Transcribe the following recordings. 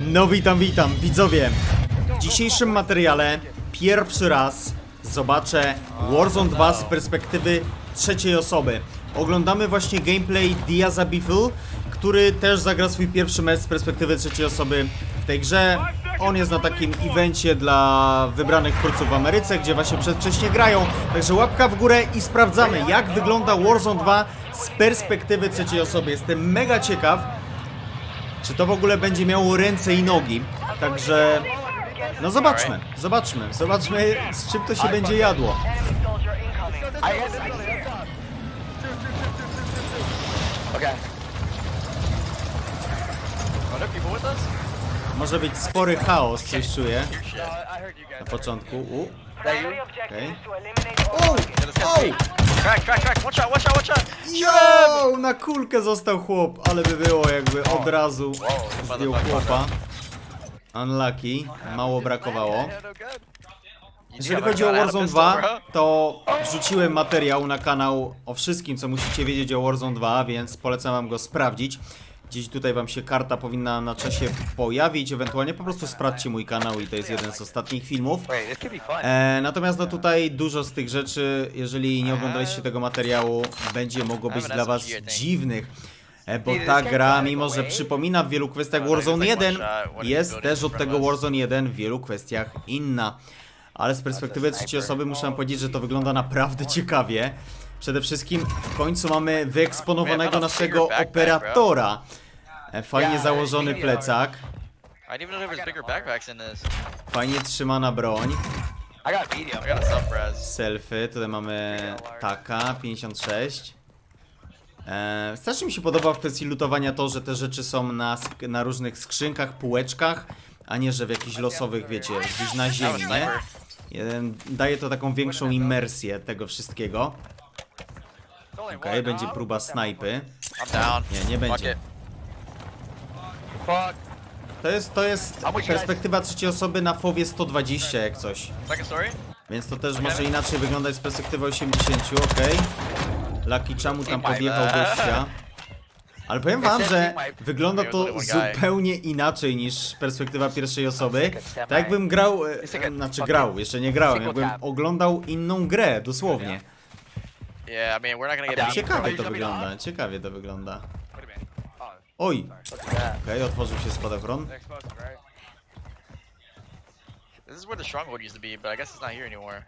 No witam, witam, widzowie. W dzisiejszym materiale pierwszy raz zobaczę Warzone 2 z perspektywy trzeciej osoby. Oglądamy właśnie gameplay Diaza Biffle, który też zagra swój pierwszy mecz z perspektywy trzeciej osoby w tej grze. On jest na takim evencie dla wybranych twórców w Ameryce, gdzie właśnie przedwcześnie grają. Także łapka w górę i sprawdzamy, jak wygląda Warzone 2 z perspektywy trzeciej osoby. Jestem mega ciekaw, czy to w ogóle będzie miało ręce i nogi. Także. No zobaczmy, zobaczmy, zobaczmy z czym to się będzie jadło. Okay. Are there people with us? Może być spory chaos, coś czuję na początku. U, objective Okay. Crack, crack, crack. Watch out, watch out, watch out. Yo! Na kulkę został chłop, ale by było jakby od razu zdjął chłopa. Unlucky, mało brakowało. Jeżeli chodzi o Warzone 2, to wrzuciłem materiał na kanał o wszystkim, co musicie wiedzieć o Warzone 2, więc polecam wam go sprawdzić. Gdzieś tutaj wam się karta powinna na czasie pojawić, ewentualnie po prostu sprawdźcie mój kanał i to jest jeden z ostatnich filmów. E, natomiast no tutaj dużo z tych rzeczy, jeżeli nie oglądaliście tego materiału, będzie mogło być dla was dziwnych. E, bo ta gra, mimo że przypomina w wielu kwestiach Warzone 1, jest też od tego Warzone 1 w wielu kwestiach inna. Ale z perspektywy trzeciej osoby muszę wam powiedzieć, że to wygląda naprawdę ciekawie. Przede wszystkim w końcu mamy wyeksponowanego naszego operatora. E, Fajnie założony plecak, fajnie trzymana broń. Selfy, tutaj mamy taka, 56. E, strasznie mi się podoba w kwestii lutowania to, że te rzeczy są na, na różnych skrzynkach, półeczkach, a nie, że w jakichś losowych, wiecie, gdzieś na ziemi, nie? daje to taką większą imersję tego wszystkiego. Okej, będzie próba snajpy. I'm down. Nie, nie Fuck będzie. it. Fuck. To jest, to jest perspektywa trzeciej osoby na FOWie 120 jak coś. Second story? Więc to też może inaczej wyglądać z perspektywy 80, okej. Lucky Chamu tam podjechał gościa. Ale powiem wam, że wygląda to zupełnie inaczej niż perspektywa pierwszej osoby. Tak jakbym grał, e, e, znaczy grał, jeszcze nie grałem, jakbym oglądał inną grę, dosłownie. Yeah, I mean, we're not gonna get beat. Ciekawie to wygląda, ciekawie to wygląda. Oj, okej, otworzył się spadochron. Explosive, right? This is where the stronghold used to be, but I guess it's not here anymore.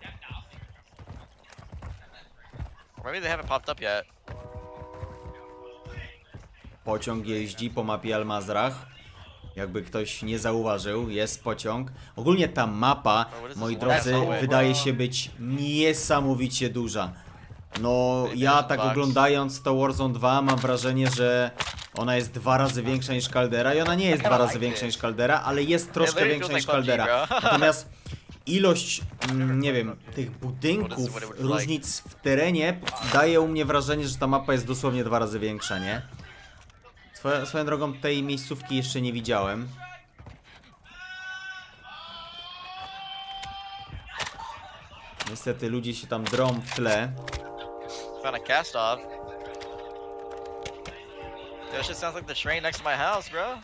Or maybe they haven't popped up yet. Pociąg jeździ po mapie Almazrach. Jakby ktoś nie zauważył, jest pociąg. Ogólnie ta mapa, moi drodzy, wydaje się być niesamowicie duża. No, ja tak oglądając to Warzone 2 mam wrażenie, że ona jest dwa razy większa niż Caldera i ona nie jest dwa razy większa niż Caldera, ale jest troszkę większa niż Caldera. Natomiast ilość, mm, nie wiem, tych budynków, różnic w terenie daje u mnie wrażenie, że ta mapa jest dosłownie dwa razy większa, nie? Swoją, swoją drogą tej miejscówki jeszcze nie widziałem. Niestety ludzie się tam drą w tle. Found a cast off. That shit sounds like the train next to my house, bro.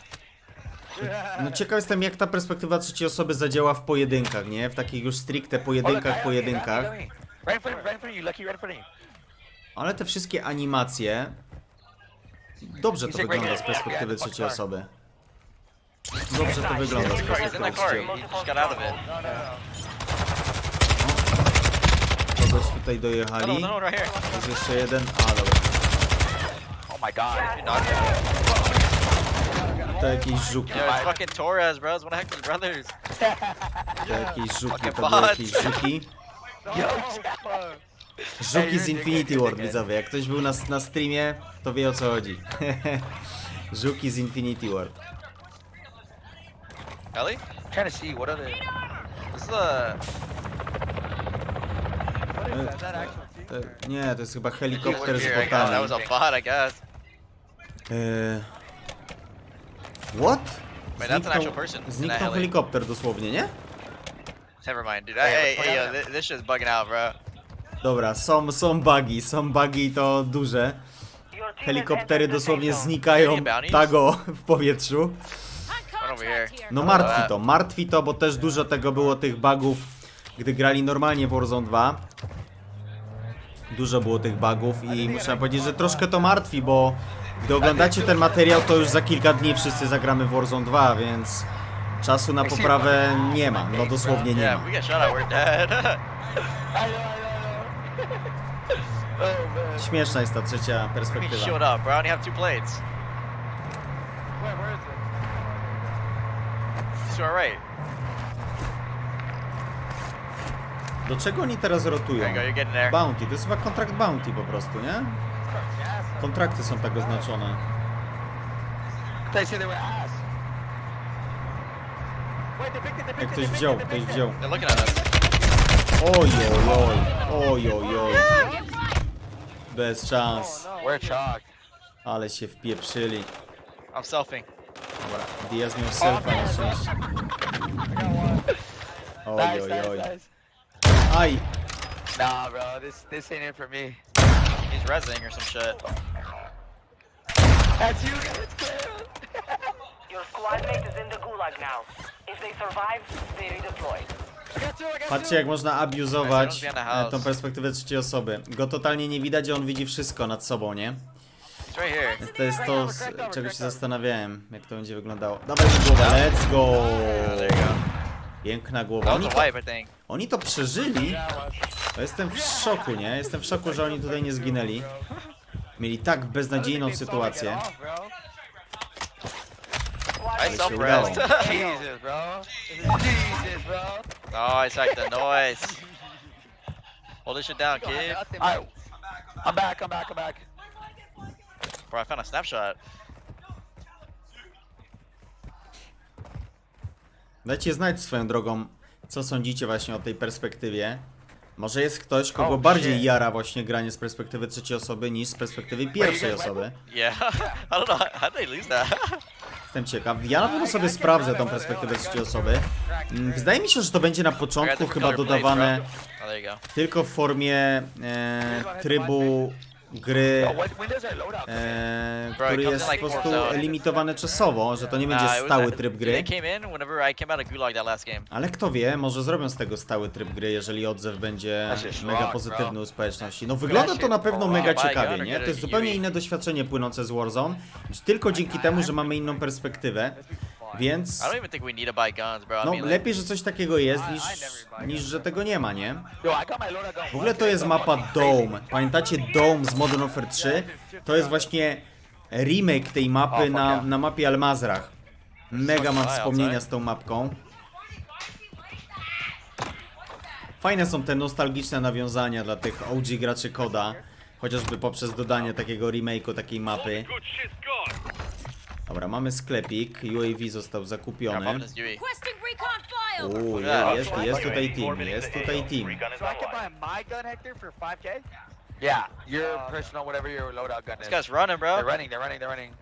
No ciekaw jestem jak ta perspektywa trzeciej osoby zadziała w pojedynkach, nie? W takich już stricte pojedynkach, pojedynkach. Right in front of you, right in front of you, Lucky, right in front of you. Ale te wszystkie animacje... Dobrze to wygląda z perspektywy trzeciej osoby. Dobrze to wygląda z perspektywy trzeciej just got out of it. Kogoś tutaj dojechali. no, no, right here. Jest jeszcze jeden. A, dobra. Oh my god. To jakieś żuki. Yo, it's fucking Torres, bro. It's one of Hector's brothers. To jakieś żuki, to były jakieś żuki. Żuki z Infinity Ward, widzowie. Jak ktoś był na, na streamie, to wie o co chodzi. Żuki z Infinity Ward. Ellie? trying to see what other. This is a. What is that? Is that actual team? To, nie, to jest chyba helikopter z Here, I guess. That was botami. a bot, I guess. Eee... What? Wait, that's an actual Zniknął, person helikopter dosłownie, nie? Never mind, dude. Hey, hey, hey, yo, this, this shit's bugging out, bro. Dobra, są, są bugi, są bugi to duże. Your Helikoptery dosłownie znikają tago w powietrzu. Run over here. No martwi to, martwi to, bo też dużo tego było tych bugów, gdy grali normalnie w Warzone 2. Dużo było tych bugów i muszę powiedzieć, że troszkę to martwi, bo gdy oglądacie ten materiał, to już za kilka dni wszyscy zagramy w Warzone 2, więc czasu na poprawę nie ma, no dosłownie nie ma. Śmieszna jest ta trzecia perspektywa. bro. I only have two plates. Where, where is it? It's to our right. Do czego oni teraz rotują? Bounty, to jest chyba kontrakt bounty po prostu, nie? Kontrakty są tak oznaczone. Jak ktoś wziął, ktoś wziął. Oj, oj, oj, oj, oj, oj. Bez szans. We're chalk. Ale się wpieprzyli. I'm selfing. Dobra, Diaz miał selfa na szczęście. Oj, oj, oj. Aj! Nah, bro, this this ain't it for me. He's rezzing or some shit. That's you, clear. Your squad mate is in the gulag now. If they survive, they redeploy. I got two, I got Patrzcie jak można abuzować e, tą perspektywę trzeciej osoby. Go totalnie nie widać, a on widzi wszystko nad sobą, nie? It's right here. Więc to jest to, z czego się zastanawiałem, jak to będzie wyglądało. Dawaj mi głowę, let's go! There you go. Piękna głowa. That Oni to, oni to przeżyli. Jestem w szoku, nie? Jestem w szoku, że oni tutaj nie zginęli. Mieli tak beznadziejną sytuację. I. Jesus, bro. Jesus, bro. Nice, like the noise. Hold this shit down, kid. I'm back, I'm back, I'm back. Bro, I found a snapshot. Dajcie znać swoją drogą, co sądzicie właśnie o tej perspektywie. Może jest ktoś, kogo Oh, bardziej shit. jara właśnie granie z perspektywy trzeciej osoby niż z perspektywy pierwszej osoby. Yeah. I don't know. How did they lose that? Jestem ciekaw. Ja na pewno sobie sprawdzę tą perspektywę trzeciej osoby. Mm, Wydaje mi się, że to będzie na początku chyba dodawane Oh, there you go. tylko w formie e, trybu gry, Oh, in? e, który jest po prostu limitowany czasowo, że to nie będzie stały tryb gry. Ale kto wie, może zrobią z tego stały tryb gry, jeżeli odzew będzie mega pozytywny u społeczności. No wygląda to na pewno mega rock. ciekawie, nie? To jest zupełnie inne doświadczenie płynące z Warzone, tylko dzięki temu, że mamy inną perspektywę, więc I don't even think we need to buy guns, bro. I no mean, like, lepiej, że coś takiego jest, niż, niż że tego nie ma, nie? Yo, I got my loadout gun W ogóle to jest mapa Dome. Pamiętacie Dome z Modern Warfare 3? To jest właśnie remake tej mapy na, na mapie Almazrach. Mega mam wspomnienia z tą mapką. Fajne są te nostalgiczne nawiązania dla tych OG graczy koda. Chociażby poprzez dodanie takiego remake'u takiej mapy. Dobra, mamy sklepik. UAV został zakupiony. Uuu, jest, jest tutaj team, jest tutaj team. So I can buy my gun, Hector, for 5k? Yeah, your personal, whatever your loadout gun is. This guy's running, bro. They're running, they're running, they're running.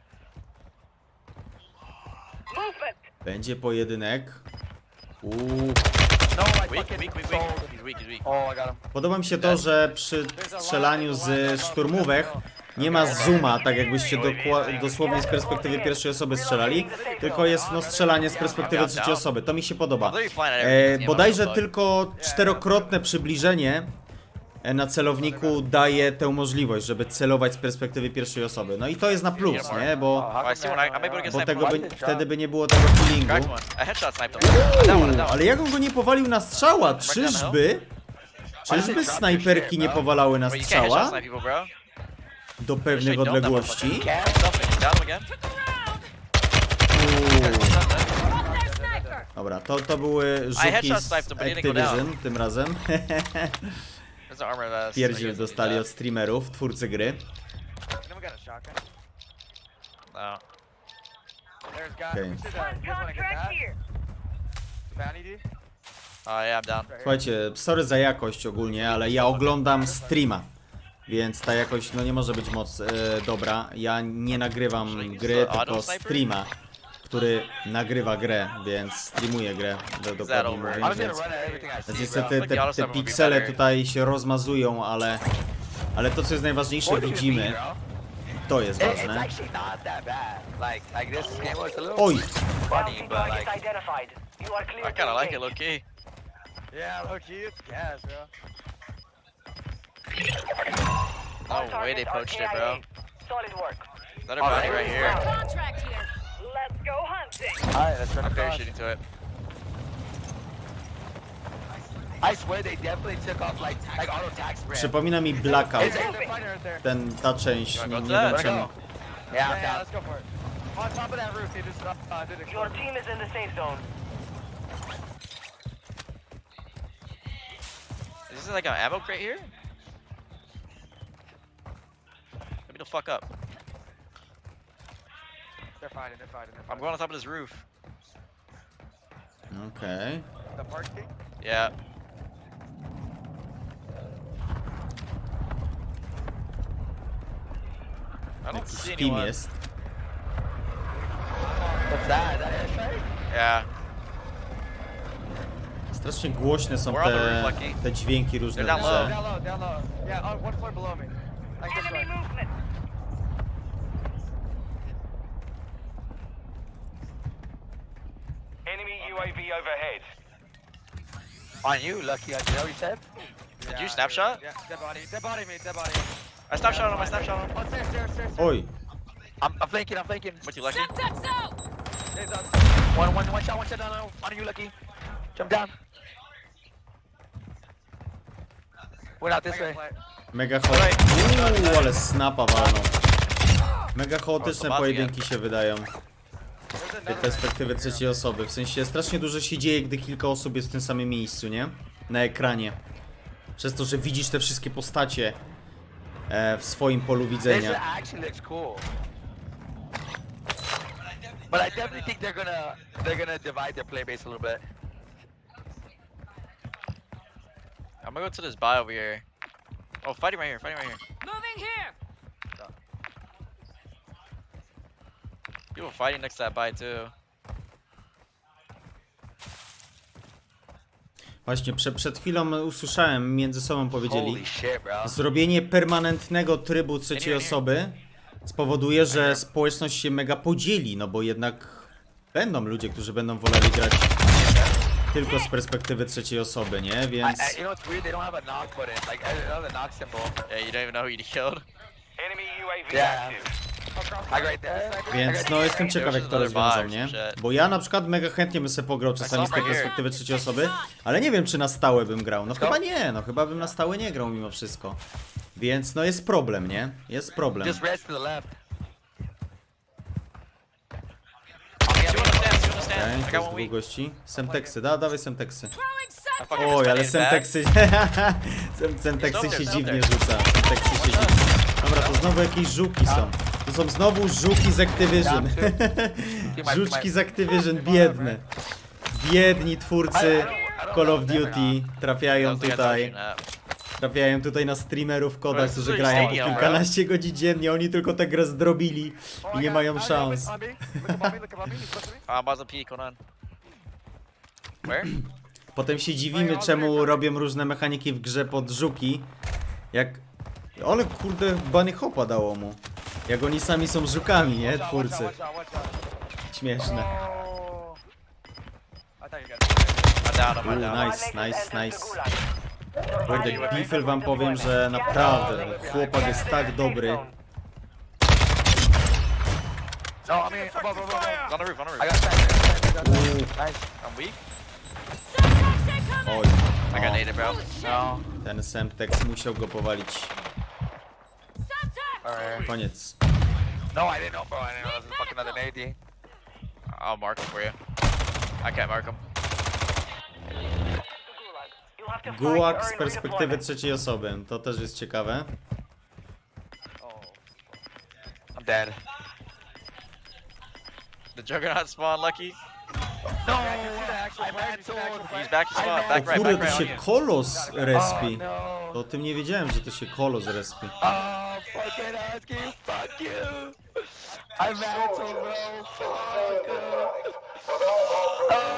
movement. Będzie pojedynek. Uuu. No, I Weak, fucking weak, weak, sold. weak. He's weak, he's weak. Oh, I got him. Podoba mi się to, że przy strzelaniu z szturmówek nie ma zooma, tak jakbyście dosłownie z perspektywy pierwszej osoby strzelali, tylko jest no strzelanie z perspektywy trzeciej osoby. To mi się podoba. E, bodajże tylko czterokrotne przybliżenie e, na celowniku daje tę możliwość, żeby celować z perspektywy pierwszej osoby. No i to jest na plus, nie? Bo, bo tego by, wtedy by nie było tego feelingu. Ale jak on go nie powalił na strzała? Czyżby? Czyżby snajperki nie powalały na strzała? Do pewnych odległości. Dobra, to, to były rzuki headshot z Activision tym razem. Pierdziel dostali od streamerów, twórcy gry. No. Okay. Oh. Słuchajcie, sorry za jakość ogólnie, ale ja oglądam streama. Więc ta jakość no nie może być moc e, dobra. Ja nie nagrywam gry, tylko streama, który nagrywa grę, więc streamuje grę, do, dokładnie mówiąc. Więc, niestety te, te piksele tutaj się rozmazują, ale, ale to co jest najważniejsze widzimy. To jest ważne. Oj, I to kinda like it, low key. yeah, low key, it's gas, bro. All No way they poached it, bro. KIA. Solid work. Another body right here. Contract here. Let's go hunting. Alright, let's run I'm across. parachuting to it. I swear they definitely took off like like auto tax brand. przypomina mi Blackout. Is it? They're right there. Ten, ta część, nie, nie wiem czemu. go? Yeah, I'm Yeah, let's go for it. On top of that roof, they just uh, did it. Your team is in the safe zone. Is this like an ammo crate here? Me the fuck up. They're fighting, they're fighting, they're I'm going on top of this roof. Okay. The parking? Yeah. I don't Jakiś see team anyone. jest. What's that? Is that airstrike? Yeah. Strasznie głośne są We're on the te, roof, Lucky. te dźwięki różne w They're down low. grze. Down low, down low. Yeah, on one floor below me. Like this way. movement. Enemy UAV overhead. On you, Lucky. Is that what you said? Did Yeah, you snapshot? Yeah, dead body, dead body me, dead body. I snapshot him, I snapshot him. Oh, stairs, stairs, stairs. stairs. Oj, I'm, I'm flanking. I'm flanking. With you, Lucky? Semtex out. Stairs up. One, one, one shot, one shot down on, on you, Lucky. Jump down. Went out I this got way. flat. mega chaotyczne. Uuu, ale snapa walną. Mega chaotyczne O, oh, to pojedynki się wydają. Tej perspektywy trzeciej osoby. W sensie strasznie dużo się dzieje, gdy kilka osób jest w tym samym miejscu, nie? Na ekranie. Przez to, że widzisz te wszystkie postacie e, w swoim polu This widzenia. actually looks cool. But I definitely think they're gonna they're gonna divide their play base a little bit. I'm gonna go to this buy over here. Oh, fighting right here, fighting right here. Moving here. People fighting next to that buy too. Właśnie, prze, przed chwilą usłyszałem, między sobą powiedzieli. Holy shit, bro. Zrobienie permanentnego trybu trzeciej osoby spowoduje, że społeczność się mega podzieli, no bo jednak będą ludzie, którzy będą woleli grać tylko z perspektywy trzeciej osoby, nie? I, Więc I, you know what's weird? They don't have a knock button. Like I don't have a knock symbol. Yeah, you don't even know who you killed. Enemy UAV Yeah. active. Like right there. Więc no jestem ciekaw jak to rozwiążą, nie? Bo ja na przykład mega chętnie bym sobie pograł czasami z tej perspektywy trzeciej osoby, ale nie wiem czy na stałe bym grał. No chyba nie, no chyba bym na stałe nie grał mimo wszystko. Więc no jest problem, nie? Jest problem. Okej, to one dwóch gości. Semteksy, da, dawaj semteksy. Oj, ale semteksy... Sem- Semteksy się dziwnie rzuca. Semteksy się dziwnie. Dobra, to znowu jakieś żuki są. To są znowu żuki z Activision. Żuczki z Activision, biedne. Biedni twórcy Call of Duty trafiają tutaj, trafiają tutaj na streamerów koda, którzy grają po kilkanaście godzin dziennie, oni tylko tę grę zdrobili Oh, i nie mają oh, szans. Peek, on. Where? Potem się dziwimy, czemu robią różne mechaniki w grze pod żuki. Jak... Ale kurde, bunny hopa dało mu. Jak oni sami są żukami, nie? Twórcy. Śmieszne. Oh. Ooh, down. nice, nice, nice. Kurde, Bifel wam powiem, że naprawdę chłopak jest tak dobry. No, I mean, above, above, above. It's on the roof, on the I roof. got sniper, I got sniper, I got Ooh. sniper. Nice. I'm weak. Oj, I got o, naded, bro. No. ten Semtex musiał go powalić. Alright. Koniec. No, I didn't know, bro. I didn't know this was fucking another AD. I'll mark him for you. I can't mark him. Gułak z perspektywy trzeciej osoby. To też jest ciekawe. Oh. I'm dead. The Juggernaut spawn, Lucky. No, Yeah, you see the actual I flag, you see the actual mantled. flag. He's back to spawn. O Back right, kurde, back to right on się you. kolos respi. Oh, no. To o tym nie wiedziałem, że to się kolos respi. Fucking husky, fuck you. I mantled, bro. Fuck you. Oh,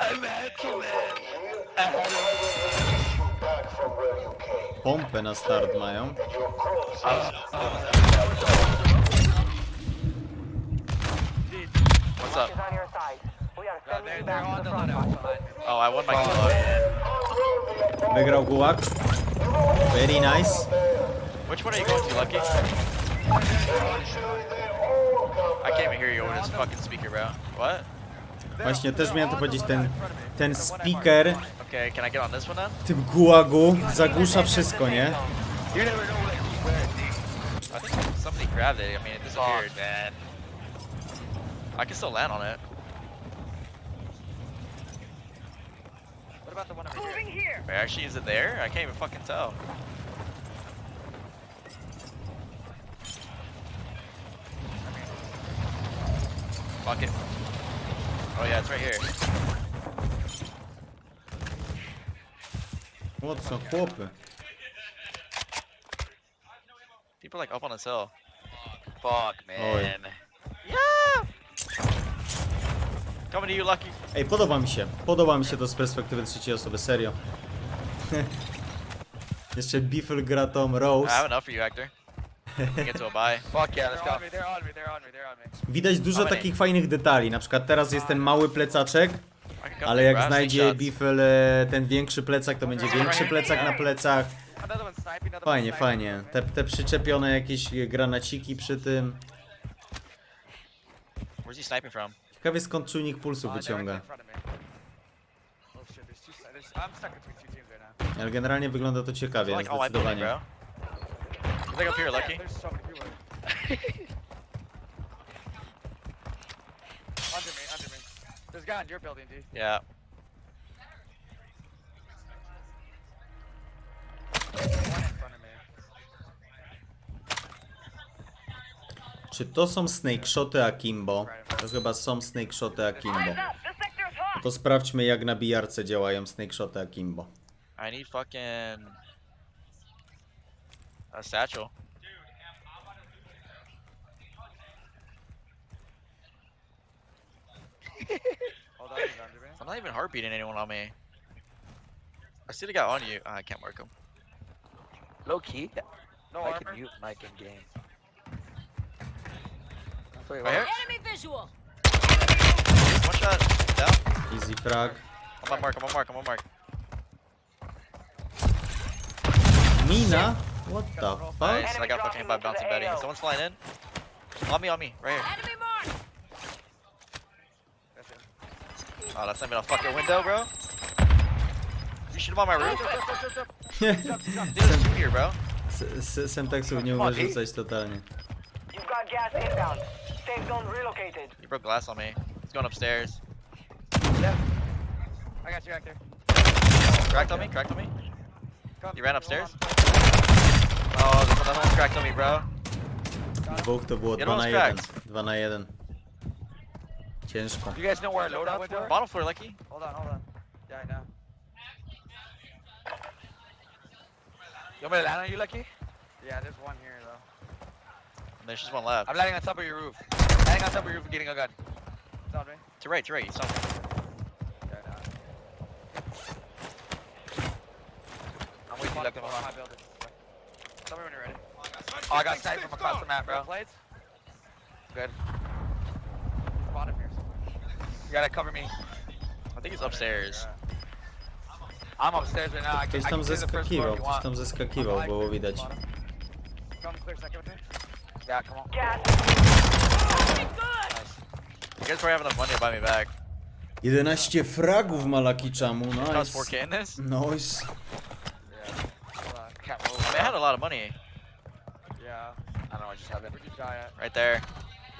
I mantled, man. You pompę na start mają. What's up? Uh, you. Oh, I won my gulag. Wygrał Gułak. Very nice. Which one are you going to, Lucky? I can't even hear you over this fucking speaker, bro. What? Właśnie też miałem to powiedzieć, ten, ten speaker Okay, can I get on this one then? w tym Gułagu zagłusza wszystko, nie? I think somebody grabbed it. I mean, it disappeared. Man. I can still land on it. The one over here? Wait, actually, is it there? I can't even fucking tell. Fuck it. Oh yeah, it's right here. O, to są chłopy. People are like up on this hill. Fuck, man. Yeah! Coming to you, Lucky. Ej, podoba mi się. Podoba mi się to z perspektywy trzeciej osoby, serio. Jeszcze Biffle gra tą I have Rose. enough for you, Hector. Get to a buy. Fuck yeah, let's They're go. on me, they're on me, they're on me, they're on me. Widać dużo takich fajnych detali. Na przykład teraz jest ten mały plecaczek, ale jak znajdzie. Biffle e, ten większy plecak, to będzie większy plecak na plecach. Fajnie, fajnie. Te, te przyczepione jakieś granaciki przy tym. Where's he sniping from? Ciekawie skąd czujnik pulsu they're wyciąga. Oh shit, there's two si- there's- I'm stuck between two teams right now. Ale generalnie wygląda to ciekawie, building, zdecydowanie. up here, Damn, Lucky. Under me, under me. There's a guy in your building, dude. Yeah. Czy to są snake shoty Akimbo? To chyba są snake shoty Akimbo. Hot. To sprawdźmy jak na bijarce działają snake shoty Akimbo. I need fucking a satchel. I'm not even heartbeating anyone on me. I see the guy on you. Ah, I can't mark him. Low key. No I armor. can mute mic in game. I'll Right. Enemy visual. One shot down. Easy frag. I'm on mark. I'm on mark. I'm on mark. Mina? What the fuck? Nice. I got fucking hit by bouncing Betty. Someone's flying in. On me, on me, right here. Enemy mark. Oh, that's not even a fucking window, bro. You shoot him on my roof. Dude, there's two here, bro. S- s- Semteksów nie umie rzucać totalnie. You've got gas inbound. Safe zone relocated. He broke glass on me. He's going upstairs. Yeah, I got you back there. Cracked on me. Cracked on me. Come, You ran upstairs? Oh, there's another one cracked on me, bro. Dwóch to było Jeden 2 na was 1. cracked. 2 na 1. Ciężko. You guys know where our loadouts were? Bottom floor, Lucky. Hold on, hold on. Yeah, I know. You want me to land on you, Lucky? Yeah, there's one here though. There's just one left. I'm landing on top of your roof. Landing on top of your roof and getting a gun. It's on me. To right, to right. You saw me. Yeah, I know. I'm waiting One left up him on my building. Tell me when you're ready. Oh, I got sniped from across the map, Bro, bro. plates? Good. He's bottom here. You gotta cover me. I think he's upstairs. I'm upstairs right now. I can, Ktoś I tam can see the first floor zeskakiwał, you ktoś want. tam zeskakiwał, było widać. Come clear second with me. Yeah, come on. Gas. You guys probably have enough money to buy me back. 11 fragów ma Lucky Chamu, Cost nice. 4k in this? Nice. Hold on. Can't I mean, I had a lot of money. Yeah. I don't know, I just have it. Where'd you die at? Right there.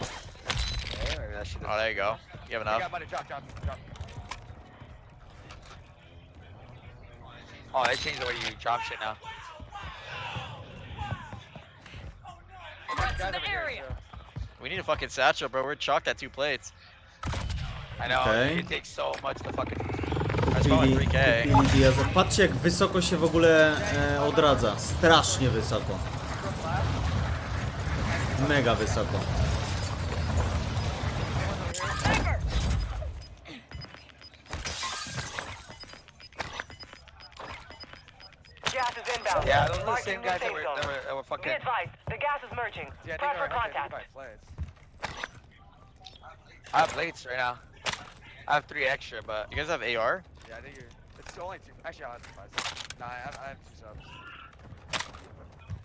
Okay, maybe that shit is- Oh, there you go. You have I enough. got money. Drop, drop, drop. Oh, they changed the way you drop shit now. Threats in the area. We need a fucking satchel, bro. We're chalked at two plates. I know, Okay. it takes so much to fucking... That's probably Kupili, 3k. kupili Diaza. Patrzcie jak wysoko się w ogóle e, odradza. Strasznie wysoko. Mega wysoko. Gas is inbound. Yeah, those are the Marking same guys that safe were, zone. that were, that were Be fucking. advised, merging. Yeah, I think Prep they're for hunted contact. by blades. I have blades right now. I have three extra, but You guys have AR? Yeah, I think you're. It's only two. Actually, I'll have two fives. Nah, I have, I have two subs.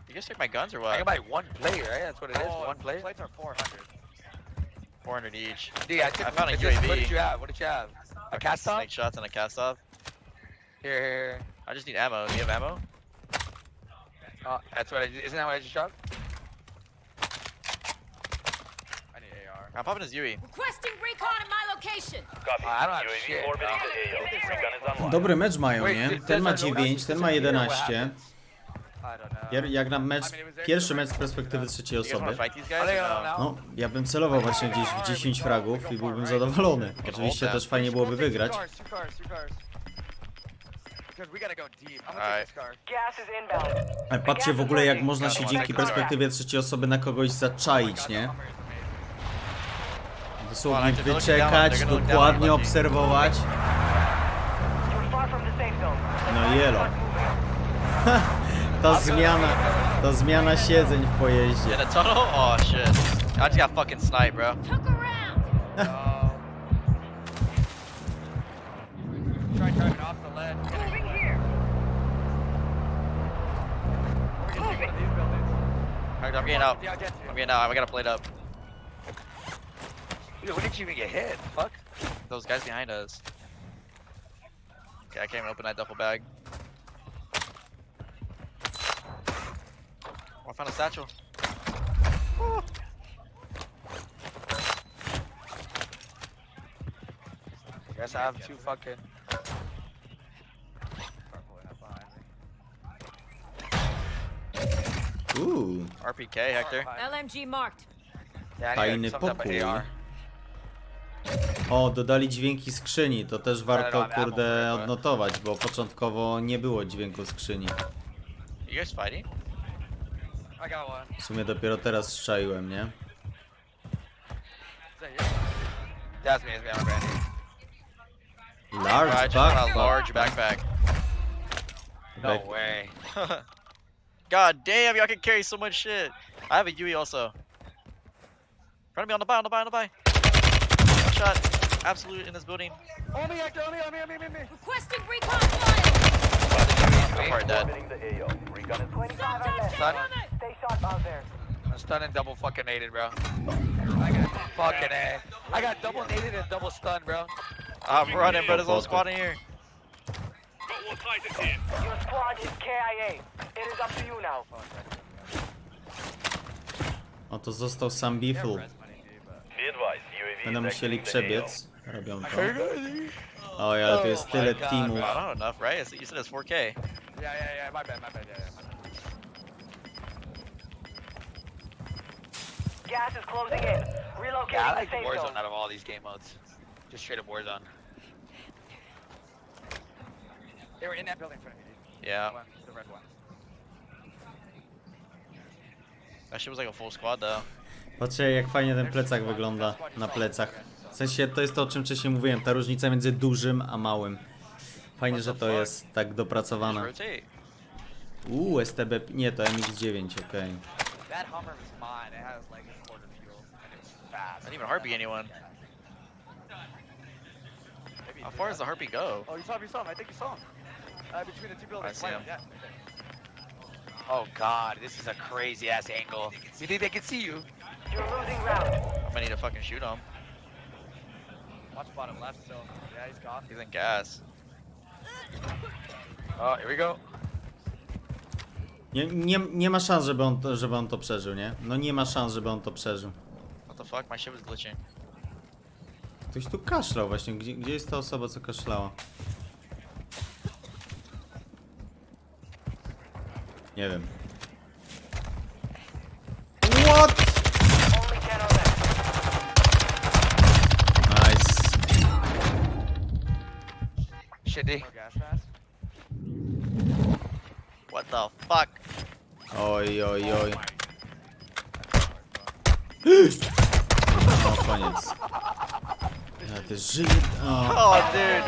You guys take my guns or what? I what? can buy one plate, right? That's what it is. Oh, one plate. Plates are 400. 400 each. D, I, took, I found a is this- What did you have? What did you have? A cast off? Snake shots and a cast off. Here, here, here. I just need ammo. Do you have ammo? Oh, that's what I. Isn't that what I just dropped? AR. I'm popping his UE. Requesting recon at my location. Copy. I don't have UAV shit, orbiting bro. the AO. Recon is online. Dobry mecz mają, nie? Ten ma does our loadout 9, ten ma disappear or what 11. happens? I don't know. Pier- Jak na mecz, pierwszy mecz z perspektywy trzeciej You guys wanna osoby. fight these Are guys they or on no? now? No, ja bym celował właśnie gdzieś w 10 fragów i byłbym zadowolony. Oczywiście też fajnie byłoby wygrać. Two cars, two cars, two cars. Because we gotta go deep. I'm gonna Alright. take this car. Gas is inbound. Ale patrzcie w ogóle jak można się dzięki perspektywie trzeciej osoby na kogoś zaczaić, nie? Dosłownie wyczekać, dokładnie obserwować. You're far from the safe zone. No i elo. Start moving. Ta zmiana, ta zmiana siedzeń w pojeździe. In a tunnel? Oh shit. I just got fucking sniped, bro. Took around. No. Try driving off the ledge. Moving here. We're gonna take one of these buildings. Alright, I'm getting out. I'm getting out. I gotta plate up. Dude, when did you even get hit? Fuck. Those guys behind us. Okay, I can't even open that duffel bag. Oh, I found a satchel. Oh. Guess I have two fucking. Car pulling up behind me. Uuu, RPK, Hector. LMG marked. Yeah, I need some type of. AR. O, dodali dźwięki skrzyni, to też warto, kurde, odnotować, bo początkowo nie było dźwięku skrzyni. You guys fighting? I got one. W sumie dopiero teraz strzaiłem, nie? Is that you? That's me, it's me, I'm Brandy. Large I just found a backpack. large backpack. No Back- way. God damn, y'all can carry so much shit. I have a UE also. Front of me on the buy, on the buy, on the buy. One shot. Absolute in this building. On me, Hector, on me, on me, on me, on me, on me. Requesting recon fire. I'm hard dead. Orbiting. Recon is 25 left. stop, Stay sharp out there. I'm stunned double fucking naded, bro. I got Fucking A. I got double naded and double stunned, bro. I'm running, but there's a whole squad in here. Your squad is KIA. It is up to you now. O, to został sam Biful. res money, dude, but Be advised. UAV Będą musieli exiting AO. przebiec. Robią to. Oj, ale jest Oh tyle my God, teamów. I don't know enough, right? It's- You said it's 4K. yeah, yeah, yeah. My bad, my bad. Yeah, yeah. My bad. Gas is closing in. Relocating Yeah, I like the safe Warzone zone. out of all these game modes. Just straight up Warzone. They were in that building in front of me, dude. Yeah. One, the red one. That shit was like a full squad though. Patrzcie jak fajnie ten plecak wygląda na plecach. W sensie to jest to o czym wcześniej mówiłem, ta różnica między dużym a małym. Fajnie, że to jest tak dopracowane. rotate. Uuu, STB, nie to MX-9, okej. That Hummer was mine. It has like a quarter fuel, and it was I fast. even anyone. Maybe How far does the heartbeat go? Oh, you saw him. You saw him. I think you saw him. Uh, between the two buildings. see him. Yeah. Oh god, this is a crazy ass angle. You think they can see you? You're losing ground. I'm gonna need to fucking shoot him. Watch bottom left still. Yeah, he's gone. He's in gas. Oh, here we go. Nie, nie, nie ma szans, żeby on, to, żeby on to przeżył, nie? No nie ma szans, żeby on to przeżył. What the fuck? My shit was glitching. Ktoś tu kaszlał właśnie, gdzie, gdzie jest ta osoba, co kaszlała? Nie wiem. Mask. What the fuck? Oj, oj, oj. No koniec. Ja też żyję. O, Oh, dude.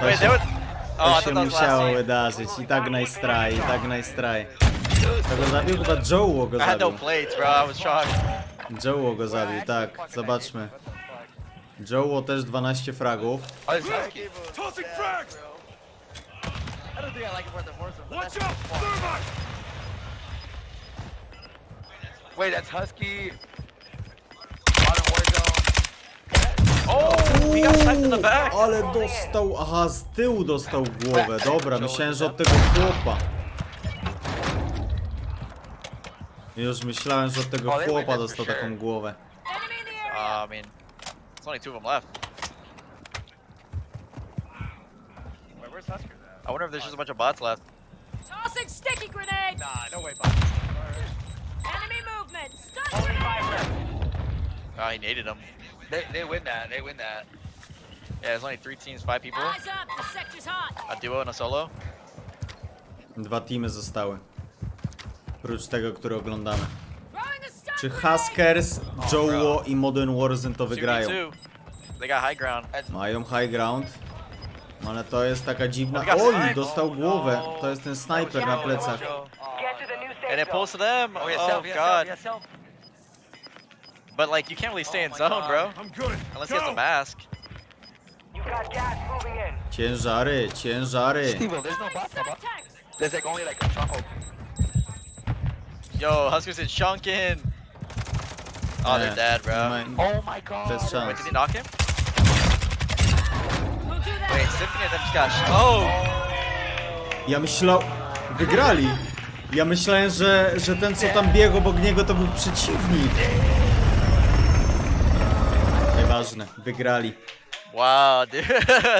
The Wait, was. Oh, To I się thought that was last musiało scene. wydarzyć. I tak nice try, i tak nice try. To go zabił? Chyba Joe go I had no zabił. plates, bro. I was shocked. Joe go zabił, tak. Zobaczmy. Joe też 12 fragów. Oh, this. Tossing frags! I don't think I like it more than Warzone. Watch out! Thermite! Wait, that's husky. Modern Warzone. Oh, we got sniped in the back. Ale dostał, aha, z tyłu dostał głowę. Dobra, myślałem, że od tego chłopa. Już myślałem, że od tego chłopa dostał taką głowę. Uh, I mean, there's only two of them left. Wait, where's Husker at? I wonder if there's just a bunch of bots left. Tossing sticky grenade. Nah, no way, bot. Enemy movement. Stun grenade. Oh, he needed them. They, they win that. They win that. Yeah, there's only three teams, five people. Eyes up. The sector's hot. A duo and a solo. Dwa teamy zostały. Oprócz tego, który oglądamy. Czy. Huskers, Joe i Modern Warzone to wygrają? 2v2. They got high ground. Mają high ground. Ale to jest taka dziwna... Oj, dostał głowę. To jest ten snajper na plecach. Get to the new safe And it pulls to them. Oh, yeah, Oh, self, yeah, God. self, yeah, self. But, like, you can't really stay in my zone, God. bro. I'm good. Unless he has a mask. You've got gas moving in. Ciężary, ciężary. Steve, there's no bot, no. There's like only like a chunk. Oh, Yo, Huskers in Shunkin. Oh, they're dead, bro. oh my god. Wait, did he knock him? Them just got sh- Oh! Ja myślał... Wygrali. Ja myślałem, że, że ten co tam biegł obok niego to był przeciwnik. Nieważne, wygrali. Wow, dude.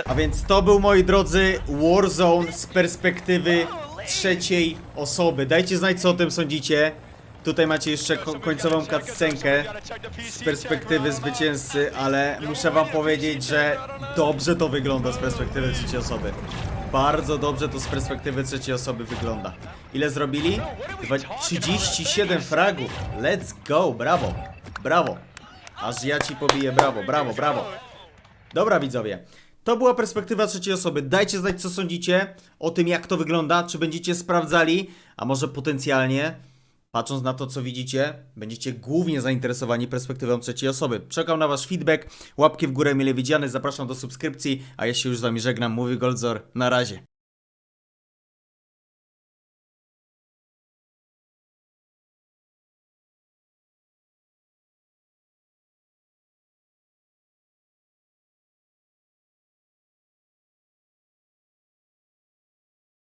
A więc to był, moi drodzy, Warzone z perspektywy trzeciej osoby. Dajcie znać, co o tym sądzicie. Tutaj macie jeszcze ko końcową cutscenkę z perspektywy zwycięzcy, ale muszę wam powiedzieć, że dobrze to wygląda z perspektywy trzeciej osoby. Bardzo dobrze to z perspektywy trzeciej osoby wygląda. Ile zrobili? Dwa 37 fragów. Let's go, brawo. Brawo. Aż ja ci pobiję, brawo, brawo, brawo. Dobra widzowie, to była perspektywa trzeciej osoby. Dajcie znać co sądzicie o tym jak to wygląda, czy będziecie sprawdzali, a może potencjalnie, patrząc na to co widzicie, będziecie głównie zainteresowani perspektywą trzeciej osoby. Czekam na wasz feedback, łapki w górę mile widziane, zapraszam do subskrypcji, a ja się już z wami żegnam, mówi Goldzor, na razie.